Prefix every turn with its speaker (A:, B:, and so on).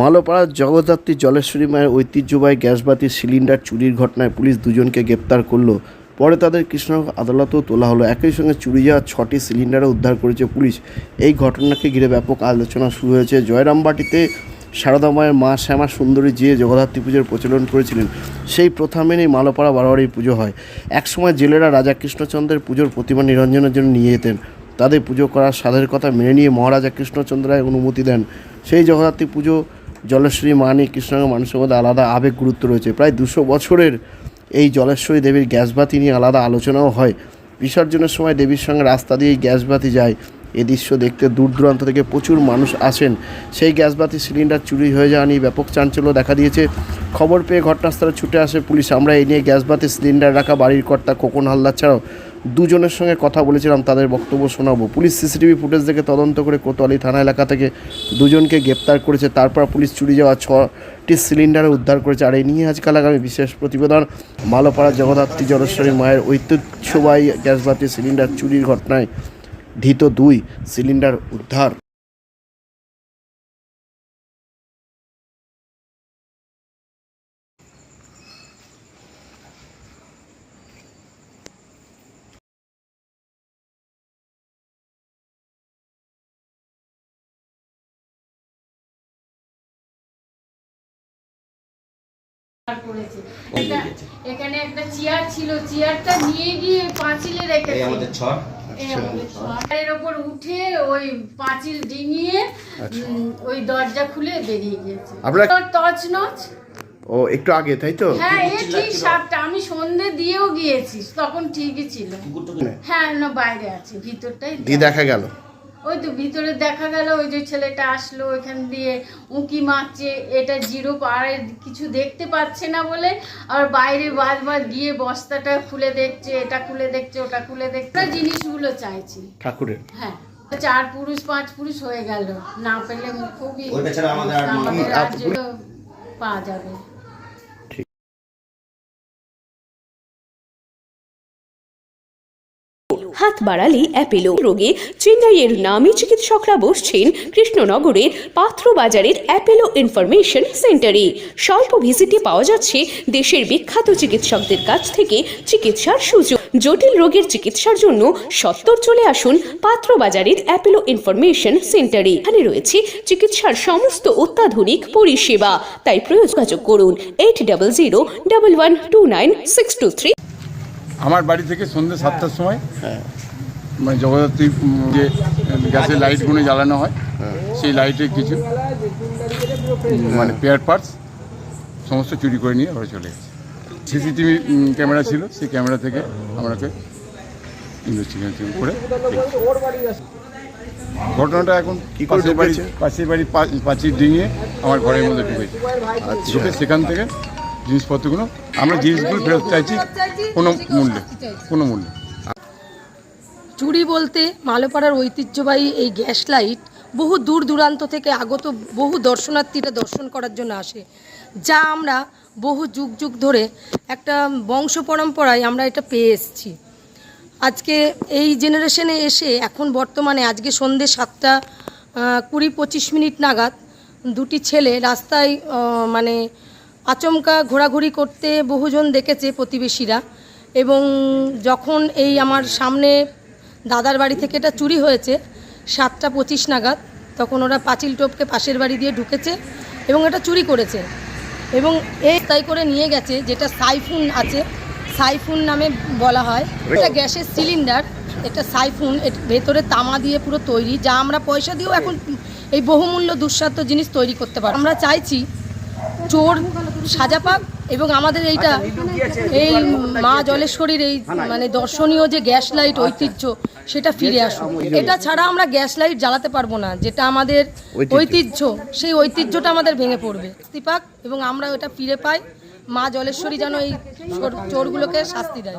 A: মালোপাড়ার জগদ্ধাত্রী জলেশ্বরী মায়ের ঐতিহ্যবাহী গ্যাসবাতির সিলিন্ডার চুরির ঘটনায় পুলিশ দুজনকে গ্রেপ্তার করল। পরে তাদের কৃষ্ণনগর আদালতেও তোলা হলো। একই সঙ্গে চুরি যাওয়া ছটি সিলিন্ডারও উদ্ধার করেছে পুলিশ। এই ঘটনাকে ঘিরে ব্যাপক আলোচনা শুরু হয়েছে। জয়রামবাটিতে সারদা মায়ের মা শ্যামা সুন্দরী যে জগদ্ধাত্রী পুজোর প্রচলন করেছিলেন, সেই প্রথা মেনেই মালোপাড়া বারোয়ারি পুজো হয়। একসময় জেলেরা রাজা কৃষ্ণচন্দ্রের পুজোর প্রতিমা নিরঞ্জনের জন্য নিয়ে যেতেন। তাদের পুজো করার সাধের কথা মেনে নিয়ে মহারাজা কৃষ্ণচন্দ্রায় অনুমতি দেন। সেই জগদ্ধাত্রী পুজো জলেশ্বরী মা নিয়ে কৃষ্ণনগর মানুষের মধ্যে আলাদা আবেগ গুরুত্ব রয়েছে। প্রায় দুশো বছরের এই জলেশ্বরী দেবীর গ্যাসবাতি নিয়ে আলাদা আলোচনাও হয়। বিসর্জনের সময় দেবীর সঙ্গে রাস্তা দিয়ে গ্যাসবাতি যায়। এ দৃশ্য দেখতে দূর দূরান্ত থেকে প্রচুর মানুষ আসেন। সেই গ্যাসবাতি সিলিন্ডার চুরি হয়ে যাওয়া নিয়ে ব্যাপক চাঞ্চল্য দেখা দিয়েছে। খবর পেয়ে ঘটনাস্থলে ছুটে আসে পুলিশ। আমরা এই নিয়ে গ্যাসবাতি সিলিন্ডার রাখা বাড়ির কর্তা খোকন হালদার ছাড়াও দুজনের সঙ্গে কথা বলেছিলাম, তাদের বক্তব্য শোনাবো। পুলিশ সিসিটিভি ফুটেজ দেখে তদন্ত করে কোতোয়ালি থানা এলাকা থেকে দুজনকে গ্রেপ্তার করেছে। তারপর পুলিশ চুরি যাওয়া ছটি সিলিন্ডার উদ্ধার করেছে। আর এই নিয়ে আজকাল আগামী বিশেষ প্রতিবেদন, মালোপাড়া জগদ্ধাত্রী জলেশ্বরী মায়ের ঐতিহ্যবাহী গ্যাসবাতি সিলিন্ডার চুরির ঘটনায় ধৃত দুই সিলিন্ডার উদ্ধার।
B: এখানে একটা চেয়ার ছিল চেয়ারটা নিয়ে গিয়ে পাঁচিলে রেখেছে।
C: আমাদের ছট।
B: এই আমাদের ছড়। এর ওপর উঠে ওই পাঁচিল ডিঙিয়ে উম, ওই দরজা খুলে বেরিয়ে গিয়েছে।
A: আপনারা- ও একটু আগে তাই তো?
B: হ্যাঁ এ ঠিক সাতটা। আমি সন্ধে দিয়েও গিয়েছি তখন ঠিকই ছিল। হ্যাঁ না বাইরে আছে ভিতরটাই
A: দিয়ে দেখা গেল।
B: ওই তো ভিতরে দেখা গেল ওই যে ছেলেটা আসলো ওইখান দিয়ে উঁকি মারছে এটা জিরো পারে কিছু দেখতে পাচ্ছে না বলে আর বাইরে বারবার গিয়ে বস্তাটা খুলে দেখছে এটা খুলে দেখছে ওটা খুলে দেখছে। জিনিসগুলো চাইছি।
A: ঠাকুরের?
B: হ্যাঁ চার পুরুষ পাঁচ পুরুষ হয়ে গেল। না পেলে খুবই পাওয়া যাবে।
D: হাত বাড়ালে অ্যাপেলো। রোগে চেন্নাইয়ের নামী চিকিৎসকরা বসছেন কৃষ্ণনগরের পাত্রবাজারের অ্যাপেলো ইনফরমেশন সেন্টারে। স্বল্প ভিজিটে পাওয়া যাচ্ছে দেশের বিখ্যাত চিকিৎসকদের কাছ থেকে চিকিৎসার সুযোগ। জটিল রোগের চিকিৎসার জন্য সত্তর চলে আসুন পাত্রবাজারের অ্যাপেলো ইনফরমেশন সেন্টারে। এখানে রয়েছে চিকিৎসার সমস্ত অত্যাধুনিক পরিষেবা। তাই প্রয়োজন করুন eight double zero double one two nine six two three.
E: আমার বাড়ি থেকে সন্ধ্যে সাতটার সময় মানে জগদ্ধাত্রী যে গ্যাসের লাইটগুলো জ্বালানো হয় সেই লাইটের কিছু মানে পেয়ার পার্টস সমস্ত চুরি করে নিয়ে ওরা চলে গেছে। সিসিটিভি ক্যামেরা ছিল সেই ক্যামেরা থেকে আমরাকে ইনভেস্টিগেশন করে ঘটনাটা এখন
A: কি করে
E: পাশের বাড়ি পাশের বাড়ি পা- পাঁচিল ডিঙিয়ে আমার ঘরের মধ্যে ঢুকেছে।
A: আচ্ছা।
E: ঢুকে সেখান থেকে জিনিসপত্রগুলো, আমরা জিনিসগুলো ফেরত চাইছি কোনো মূল্যে কোনো মূল্যে।
F: চুরি বলতে মালোপাড়ার ঐতিহ্যবাহী এই গ্যাস লাইট বহু দূর দূরান্ত থেকে আগত বহু দর্শনার্থীরা দর্শন করার জন্য আসে, যা আমরা বহু যুগ যুগ ধরে একটা বংশ পরম্পরায় আমরা এটা পেয়ে এসেছি। আজকে এই জেনারেশনে এসে এখন বর্তমানে আজকে সন্ধ্যে সাতটা কুড়ি পঁচিশ মিনিট নাগাদ দুটি ছেলে রাস্তায় মানে আচমকা ঘোরাঘুরি করতে বহুজন দেখেছে প্রতিবেশীরা এবং যখন এই আমার সামনে দাদার বাড়ি থেকে এটা চুরি হয়েছে সাতটা পঁচিশ নাগাদ, তখন ওরা পাঁচিল টোপকে পাশের বাড়ি দিয়ে ঢুকেছে এবং এটা চুরি করেছে। এবং এই তাই করে নিয়ে গেছে যেটা সাইফুন আছে। সাইফুন নামে বলা হয়। এটা গ্যাসের সিলিন্ডার। এটা সাইফুন। ভেতরে তামা দিয়ে পুরো তৈরি। যা আমরা পয়সা দিয়েও এখন এই বহুমূল্য দুঃসাধ্য জিনিস তৈরি করতে পারি আমরা চাইছি চোর সাজা পাক এবং আমাদের এইটা এই মা জলেশ্বরীর এই মানে দর্শনীয় যে গ্যাস লাইট ঐতিহ্য সেটা ফিরে আসুক। এটা ছাড়া আমরা গ্যাস লাইট জ্বালাতে পারব না যেটা আমাদের ঐতিহ্য। সেই ঐতিহ্যটা আমাদের ভেঙে পড়বে। শাস্তি পাক এবং আমরা ওটা ফিরে পাই। মা জলেশ্বরী যেন এই চোর- চোরগুলোকে শাস্তি দেয়।